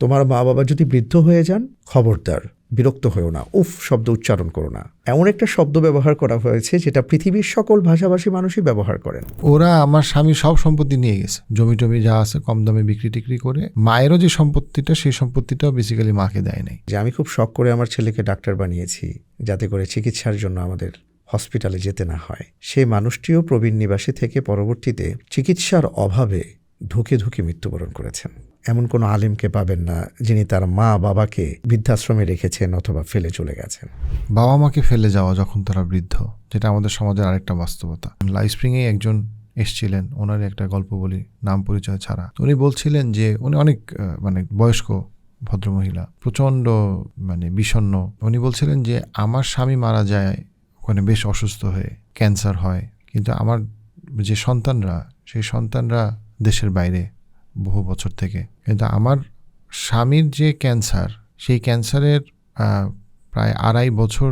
তোমার মা বাবা যদি বৃদ্ধ হয়ে যান খবরদার বিরক্ত হয়েও না। উফ শব্দ উচ্চারণ করো না। এমন একটা শব্দ ব্যবহার করা হয়েছে যেটা পৃথিবীর সকল ভাষাভাষী মানুষই ব্যবহার করেন। ওরা আমার স্বামী সব সম্পত্তি নিয়ে গেছে। জমি টমি যা আছে কম দামে বিক্রি টিক্রি করে মায়েরও যে সম্পত্তিটা সেই সম্পত্তিটাও বেসিক্যালি মাকে দেয় নাই। যে আমি খুব শখ করে আমার ছেলেকে ডাক্তার বানিয়েছি যাতে করে চিকিৎসার জন্য আমাদের হসপিটালে যেতে না হয়। সেই মানুষটিও প্রবীণ নিবাসী থেকে পরবর্তীতে চিকিৎসার অভাবে ধুকে ধুকে মৃত্যুবরণ করেছেন। এমন কোনো আলিমকে পাবেন না যিনি তার মা বাবাকে বৃদ্ধাশ্রমে রেখেছেন অথবা ফেলে চলে গেছেন। বাবা মাকে ফেলে যাওয়া যখন তারা বৃদ্ধ, যেটা আমাদের সমাজের আরেকটা বাস্তবতা। লাইফ স্প্রিংয়ে একজন এসছিলেন ওনার একটা গল্প বলি, নাম পরিচয় ছাড়া। উনি বলছিলেন যে উনি অনেক মানে বয়স্ক ভদ্রমহিলা, প্রচণ্ড মানে বিষণ্ণ। উনি বলছিলেন যে, আমার স্বামী মারা যায় ওখানে বেশ অসুস্থ হয়ে, ক্যান্সার হয়, কিন্তু আমার যে সন্তানরা, সেই সন্তানরা দেশের বাইরে বহু বছর থেকে। কিন্তু আমার স্বামীর যে ক্যান্সার, সেই ক্যান্সারের প্রায় আড়াই বছর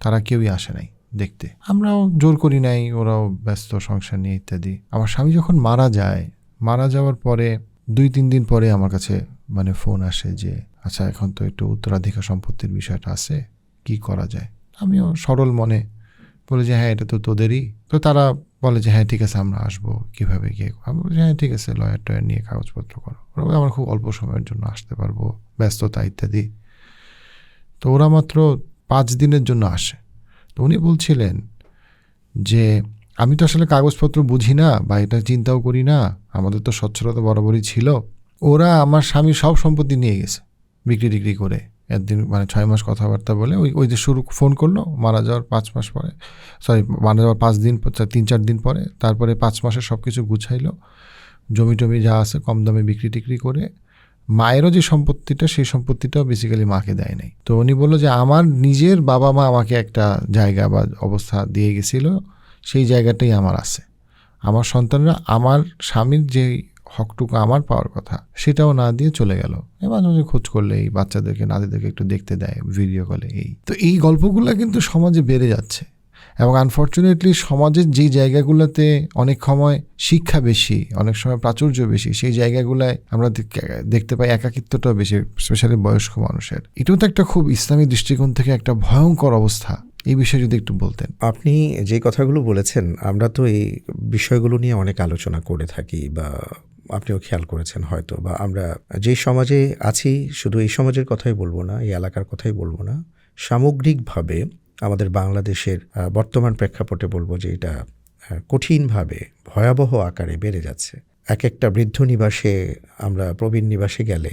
তারা কেউই আসে নাই দেখতে। আমরাও জোর করি নাই, ওরাও ব্যস্ত, সংসার নিয়ে ইত্যাদি। আমার স্বামী যখন মারা যায়, মারা যাওয়ার পরে, দুই, তিন দিন পরে আমার কাছে মানে ফোন আসে যে আচ্ছা এখন তো একটু উত্তরাধিকার সম্পত্তির বিষয়টা আছে, কি করা যায়? আমিও সরল মনে বলে যে হ্যাঁ এটা তো তোদেরই। তো তারা বলে যে হ্যাঁ ঠিক আছে, আমরা আসব। কীভাবে গিয়ে? আমি বলি হ্যাঁ ঠিক আছে লয়ার টয়ার নিয়ে কাগজপত্র করো। ওরা আমরা খুব অল্প সময়ের জন্য আসতে পারব। ব্যস্ততা ইত্যাদি। তো ওরা মাত্র পাঁচ দিনের জন্য আসে। তো উনি বলছিলেন যে, আমি তো আসলে কাগজপত্র বুঝি না বা এটা চিন্তাও করি না। আমাদের তো স্বচ্ছলতা বরাবরই ছিল। ওরা আমার স্বামী সব সম্পত্তি নিয়ে গেছে বিক্রি টিক্রি করে। একদিন মানে ছয় মাস কথাবার্তা বলে ওই ওই যে শুরু ফোন করল, মারা যাওয়ার পাঁচ মাস পরে সরি মারা যাওয়ার পাঁচ দিন, তিন, চার দিন পরে, তারপরে পাঁচ মাসে সব কিছু গুছাইলো, জমি টমি যা আছে কম দামে বিক্রি টিক্রি করে, মায়েরও যে সম্পত্তিটা, সেই সম্পত্তিটাও বেসিক্যালি মাকে দেয় নাই। তো উনি বলল যে, আমার নিজের বাবা মা আমাকে একটা জায়গা বা অবস্থা দিয়ে গেছিল, সেই জায়গাটাই আমার আছে। আমার সন্তানরা, আমার স্বামীর যে হকটুকু আমার পাওয়ার কথা, সেটাও না দিয়ে চলে গেল। মাঝে মাঝে খোঁজ করলে এই বাচ্চাদেরকে, নাতিদেরকে একটু দেখতে দেয় ভিডিও কলে এই। তো এই গল্পগুলো কিন্তু সমাজে বেড়ে যাচ্ছে এবং আনফর্চুনেটলি সমাজের যেই জায়গাগুলোতে অনেক সময় শিক্ষা বেশি, অনেক সময় প্রাচুর্য বেশি, সেই জায়গাগুলোয় আমরা দেখতে পাই একাকিত্বটাও বেশি স্পেশালি বয়স্ক মানুষের। এটাও তো একটা খুব ইসলামী দৃষ্টিকোণ থেকে একটা ভয়ঙ্কর অবস্থা। এই বিষয়ে যদি একটু বলতেন। আপনি যে কথাগুলো বলেছেন, আমরা তো এই বিষয়গুলো নিয়ে অনেক আলোচনা করে থাকি বা আপনিও খেয়াল করেছেন হয়তো, বা আমরা যে সমাজে আছি শুধু এই সমাজের কথাই বলব না, এই এলাকার কথাই বলব না, সামগ্রিকভাবে আমাদের বাংলাদেশের বর্তমান প্রেক্ষাপটে বলব যে এটা কঠিনভাবে, ভয়াবহ আকারে বেড়ে যাচ্ছে। এক একটা বৃদ্ধ নিবাসে আমরা প্রবীণ নিবাসে গেলে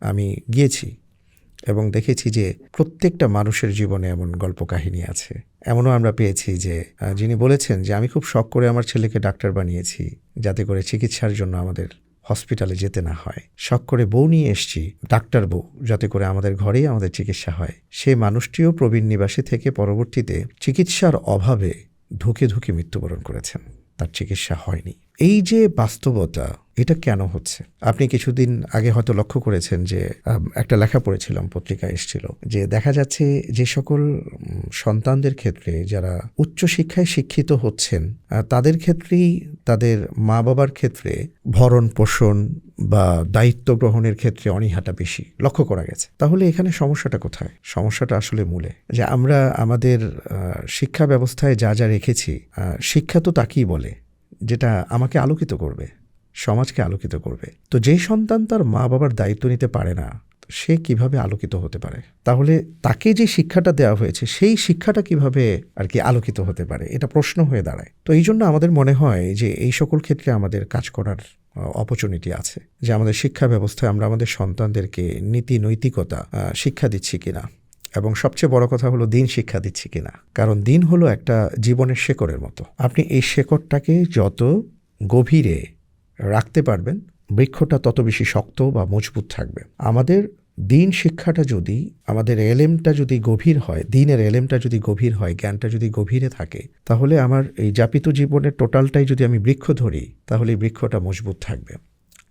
আমি গিয়েছি এবং দেখেছি যে প্রত্যেকটা মানুষের জীবনে এমন গল্প কাহিনী আছে। এমনও আমরা পেয়েছি যে যিনি বলেছেন যে, আমি খুব শখ করে আমার ছেলেকে ডাক্তার বানিয়েছি, যাতে করে চিকিৎসার জন্য আমাদের হসপিটালে যেতে না হয়। শখ করে বউ নিয়ে এসছি, ডাক্তার বউ, যাতে করে আমাদের ঘরেই আমাদের চিকিৎসা হয়। সেই মানুষটিও প্রবীণ নিবাসী থেকে পরবর্তীতে চিকিৎসার অভাবে ধুকে ধুকে মৃত্যুবরণ করেছেন। তার চিকিৎসা হয়নি। এই যে বাস্তবতা এটা কেন হচ্ছে? আপনি কিছুদিন আগে হয়তো লক্ষ্য করেছেন যে একটা লেখা পড়েছিলাম পত্রিকায় এসেছিল, যে দেখা যাচ্ছে যে সকল সন্তানদের ক্ষেত্রে যারা উচ্চশিক্ষায় শিক্ষিত হচ্ছেন তাদের ক্ষেত্রেই তাদের মা বাবার ক্ষেত্রে ভরণ পোষণ বা দায়িত্ব গ্রহণের ক্ষেত্রে অনীহাটা বেশি লক্ষ্য করা গেছে। তাহলে এখানে সমস্যাটা কোথায়? সমস্যাটা আসলে মূলে, যে আমরা আমাদের শিক্ষা ব্যবস্থায় যা যা রেখেছি শিক্ষা তো তাকেই বলে, যেটা আমাকে আলোকিত করবে। সমাজকে আলোকিত করবে। তো যে সন্তান তার মা বাবার দায়িত্ব নিতে পারে না সে কীভাবে আলোকিত হতে পারে? তাহলে তাকে যে শিক্ষাটা দেওয়া হয়েছে, সেই শিক্ষাটা কীভাবে আর কি আলোকিত হতে পারে? এটা প্রশ্ন হয়ে দাঁড়ায়। তো এই জন্য আমাদের মনে হয় যে এই সকল ক্ষেত্রে আমাদের কাজ করার অপরচুনিটি আছে। যে আমাদের শিক্ষা ব্যবস্থায় আমরা আমাদের সন্তানদেরকে নীতি নৈতিকতা শিক্ষা দিচ্ছি কিনা? এবং সবচেয়ে বড় কথা হলো দিন শিক্ষা দিচ্ছি কিনা? কারণ দিন হলো একটা জীবনের শেকড়ের মতো। আপনি এই শেকড়টাকে যত গভীরে রাখতে পারবেন, বৃক্ষটা তত বেশি শক্ত বা মজবুত থাকবে। আমাদের দিন শিক্ষাটা যদি, আমাদের এলেমটা যদি গভীর হয়, দিনের এলেমটা যদি গভীর হয়, জ্ঞানটা যদি গভীরে থাকে, তাহলে আমার এই যাপিত জীবনের টোটালটাই যদি আমি বৃক্ষ ধরি, তাহলে বৃক্ষটা মজবুত থাকবে।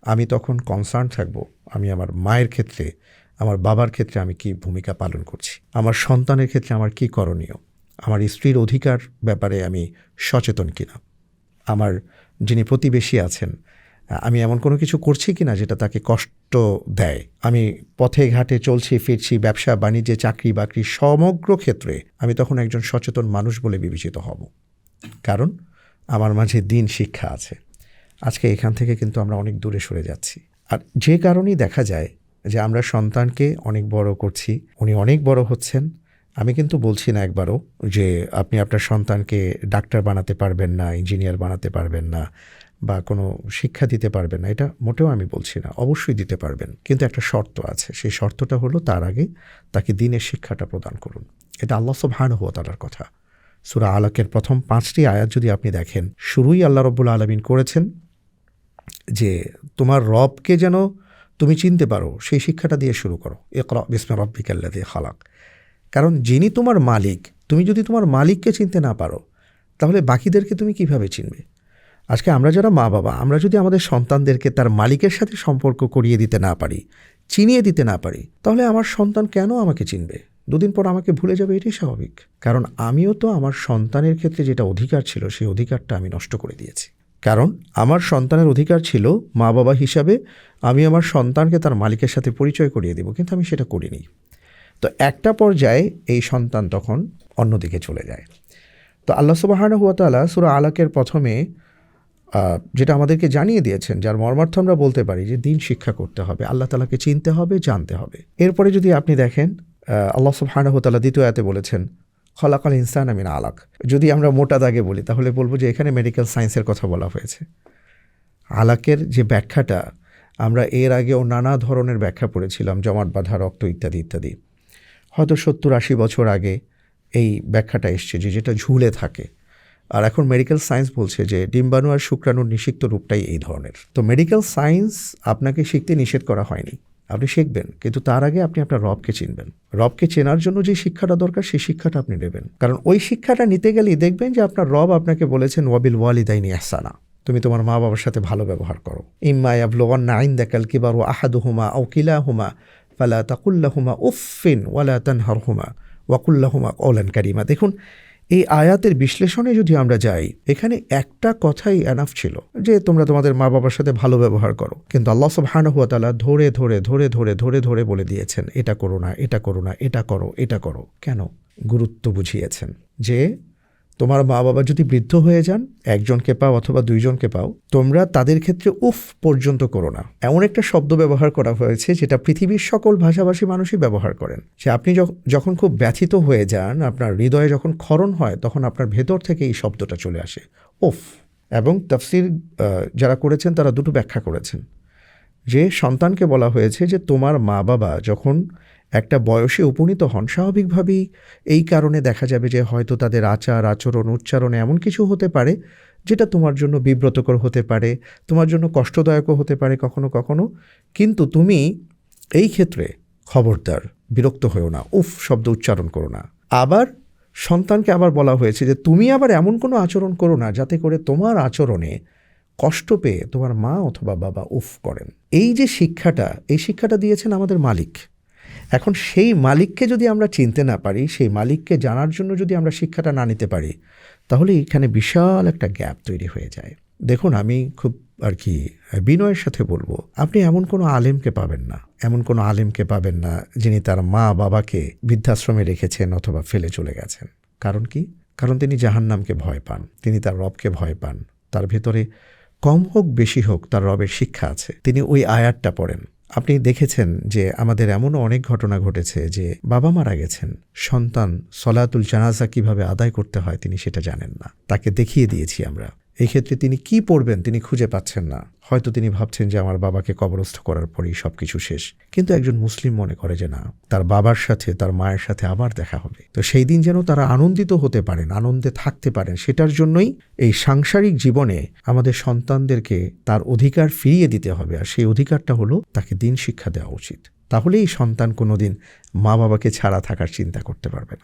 আমি তখন কনসার্ন থাকব, আমি আমার মায়ের ক্ষেত্রে, আমার বাবার ক্ষেত্রে আমি কি ভূমিকা পালন করছি? আমার সন্তানের ক্ষেত্রে আমার কি করণীয়? আমার স্ত্রীর অধিকার ব্যাপারে আমি সচেতন কিনা? আমার যিনি প্রতিবেশী আছেন আমি এমন কোনো কিছু করছি কি না যেটা তাকে কষ্ট দেয়? আমি পথে ঘাটে চলছি, ফিরছি, ব্যবসা, বাণিজ্যে, চাকরি বাকরি সমগ্র ক্ষেত্রে আমি তখন একজন সচেতন মানুষ বলে বিবেচিত হব। কারণ আমার মাঝে দিন শিক্ষা আছে। আজকে এখান থেকে কিন্তু আমরা অনেক দূরে সরে যাচ্ছি। আর যে কারণেই দেখা যায় যে আমরা সন্তানকে অনেক বড় করছি, উনি অনেক বড় হচ্ছেন, আমি কিন্তু বলছি না একবারও যে আপনি আপনার সন্তানকে ডাক্তার বানাতে পারবেন না, ইঞ্জিনিয়ার বানাতে পারবেন না বা কোনো শিক্ষা দিতে পারবেন না, এটা মোটেও আমি বলছি না, অবশ্যই দিতে পারবেন। কিন্তু একটা শর্ত আছে, সেই শর্তটা হলো তার আগে তাকে দিনের শিক্ষাটা প্রদান করুন। এটা আল্লাহ সবহান হওয়া তালার কথা। সুরা আলাকের প্রথম পাঁচটি আয়াত যদি আপনি দেখেন, শুরুই আল্লাহ রব্বুল আলমিন করেছেন যে তোমার রবকে যেন তুমি চিনতে পারো, সেই শিক্ষাটা দিয়ে শুরু করো। একরা বিসমে রব্বিকাল্লা দিয়ে খালাক। কারণ যিনি তোমার মালিক, তুমি যদি তোমার মালিককে চিনতে না পারো, তাহলে বাকিদেরকে তুমি কীভাবে চিনবে? আজকে আমরা যারা মা বাবা, আমরা যদি আমাদের সন্তানদেরকে তার মালিকের সাথে সম্পর্ক করিয়ে দিতে না পারি, চিনিয়ে দিতে না পারি, তাহলে আমার সন্তান কেন আমাকে চিনবে? দুদিন পর আমাকে ভুলে যাবে, এটাই স্বাভাবিক। কারণ আমিও তো আমার সন্তানের ক্ষেত্রে যেটা অধিকার ছিল, সেই অধিকারটা আমি নষ্ট করে দিয়েছি। কারণ আমার সন্তানের অধিকার ছিল মা বাবা হিসাবে আমি আমার সন্তানকে তার মালিকের সাথে পরিচয় করিয়ে দেব, কিন্তু আমি সেটা করিনি। তো একটা পর্যায়ে এই সন্তান তখন অন্যদিকে চলে যায়। তো আল্লাহ সুবাহান হুয়া তালা সুরা আলাকের প্রথমে যেটা আমাদেরকে জানিয়ে দিয়েছেন, যার মর্মার্থ আমরা বলতে পারি যে দিন শিক্ষা করতে হবে, আল্লাহ তালাকে চিনতে হবে, জানতে হবে। এরপরে যদি আপনি দেখেন আল্লাহ সুবহানাহু ওয়া তাআলা দ্বিতীয় আয়াতে বলেছেন, খলাকাল ইনসান আমিন আলাক। যদি আমরা মোটা দাগে বলি, তাহলে বলব যে এখানে মেডিকেল সায়েন্সের কথা বলা হয়েছে। আলাকের যে ব্যাখ্যাটা, আমরা এর আগেও নানা ধরনের ব্যাখ্যা পড়েছিলাম, জমাট বাঁধা, রক্ত ইত্যাদি ইত্যাদি। হয়তো সত্তর আশি বছর আগে এই ব্যাখ্যাটা এসছে যে যেটা ঝুলে থাকে। আর এখন মেডিকেল সায়েন্স বলছে যে ডিম্বাণু আর শুক্রাণুর নিষিক্ত রূপটাই এই ধরনের। তো মেডিকেল সায়েন্স আপনাকে শিখতে নিষেধ করা হয়নি। আপনি শিখবেন, কিন্তু তার আগে আপনি আপনার রবকে চিনবেন। রবকে চেনার জন্য যে শিক্ষাটা দরকার, সেই শিক্ষাটা আপনি নেবেন। কারণ ওই শিক্ষাটা নিতে গেলেই দেখবেন যে আপনার রব আপনাকে বলেছেন, ওয়াবিল ওয়ালিদাইনি আহসানা। তুমি তোমার মা বাবার সাথে ভালো ব্যবহার করো। ইম্মা ইয়াবলুগান নাইন দেকাল কিবার ও আহাদুহুমা আও কিলাহুমা, ফালা তাকুল্লাহুমা উফিন ওয়ালা তানহারহুমা ওয়াকুল্লাহুমা কৌলান কারিমা। দেখুন এই আয়াতের বিশ্লেষণে যদি আমরা যাই, এখানে একটা কথাই অ্যানাফ ছিল, যে তোমরা তোমাদের মা বাবার সাথে ভালো ব্যবহার করো। কিন্তু আল্লাহ সুবহানাহু হুয়া তালা ধরে ধরে ধরে ধরে ধরে ধরে বলে দিয়েছেন, এটা করো না, এটা করো না, এটা করো এটা করো। কেন? গুরুত্ব বুঝিয়েছেন যে তোমার মা বাবা যদি বৃদ্ধ হয়ে যান, একজনকে পাও অথবা দুইজনকে পাও, তোমরা তাদের ক্ষেত্রে উফ পর্যন্ত করো না। এমন একটা শব্দ ব্যবহার করা হয়েছে যেটা পৃথিবীর সকল ভাষাভাষী মানুষই ব্যবহার করেন। যে আপনি যখ- যখন খুব ব্যথিত হয়ে যান, আপনার হৃদয়ে যখন ক্ষরণ হয়, তখন আপনার ভেতর থেকে এই শব্দটা চলে আসে। উফ। এবং তফসির যারা করেছেন তারা দুটো ব্যাখ্যা করেছেন। যে সন্তানকে বলা হয়েছে যে তোমার মা বাবা যখন একটা বয়সে উপনীত হন, স্বাভাবিকভাবেই এই কারণে দেখা যাবে যে হয়তো তাদের আচার, আচরণ, উচ্চারণ এমন কিছু হতে পারে যেটা তোমার জন্য বিব্রতকর হতে পারে, তোমার জন্য কষ্টদায়কও হতে পারে কখনো কখনো। কিন্তু তুমি এই ক্ষেত্রে খবরদার, বিরক্ত হয়েও না, উফ, শব্দ উচ্চারণ করো না। আবার সন্তানকে আবার বলা হয়েছে যে তুমি আবার এমন কোনো আচরণ করো না যাতে করে তোমার আচরণে কষ্ট পেয়ে তোমার মা অথবা বাবা উফ করেন। এই যে শিক্ষাটা, এই শিক্ষাটা দিয়েছেন আমাদের মালিক। এখন সেই মালিককে যদি আমরা চিনতে না পারি, সেই মালিককে জানার জন্য যদি আমরা শিক্ষাটা না নিতে পারি, তাহলে এখানে বিশাল একটা গ্যাপ তৈরি হয়ে যায়। দেখুন, আমি খুব আর কি বিনয়ের সাথে বলব, আপনি এমন কোনো আলেমকে পাবেন না, এমন কোনো আলেমকে পাবেন না যিনি তার মা বাবাকে বৃদ্ধাশ্রমে রেখেছেন অথবা ফেলে চলে গেছেন। কারণ কি? কারণ তিনি জাহান্নামকে ভয় পান, তিনি তার রবকে ভয় পান। তার ভেতরে কম হোক, বেশি হোক, তার রবের শিক্ষা আছে। তিনি ওই আয়াতটা পড়েন। আপনি দেখেছেন যে আমাদের এমনও অনেক ঘটনা ঘটেছে যে বাবা মারা গেছেন। সন্তান সলাতুল জানাজা কীভাবে আদায় করতে হয় তিনি সেটা জানেন না। তাকে দেখিয়ে দিয়েছি আমরা। এই ক্ষেত্রে তিনি কি পড়বেন তিনি খুঁজে পাচ্ছেন না। হয়তো তিনি ভাবছেন যে আমার বাবাকে কবরস্থ করার পরেই সব কিছু শেষ। কিন্তু একজন মুসলিম মনে করে যে না, তার বাবার সাথে, তার মায়ের সাথে আবার দেখা হবে। তো সেই দিন যেন তারা আনন্দিত হতে পারেন, আনন্দে থাকতে পারেন, সেটার জন্যই এই সাংসারিক জীবনে আমাদের সন্তানদেরকে তার অধিকার ফিরিয়ে দিতে হবে। আর সেই অধিকারটা হলো তাকে দিন শিক্ষা দেওয়া উচিত। তাহলেই সন্তান কোনোদিন মা বাবাকে ছাড়া থাকার চিন্তা করতে পারবে না।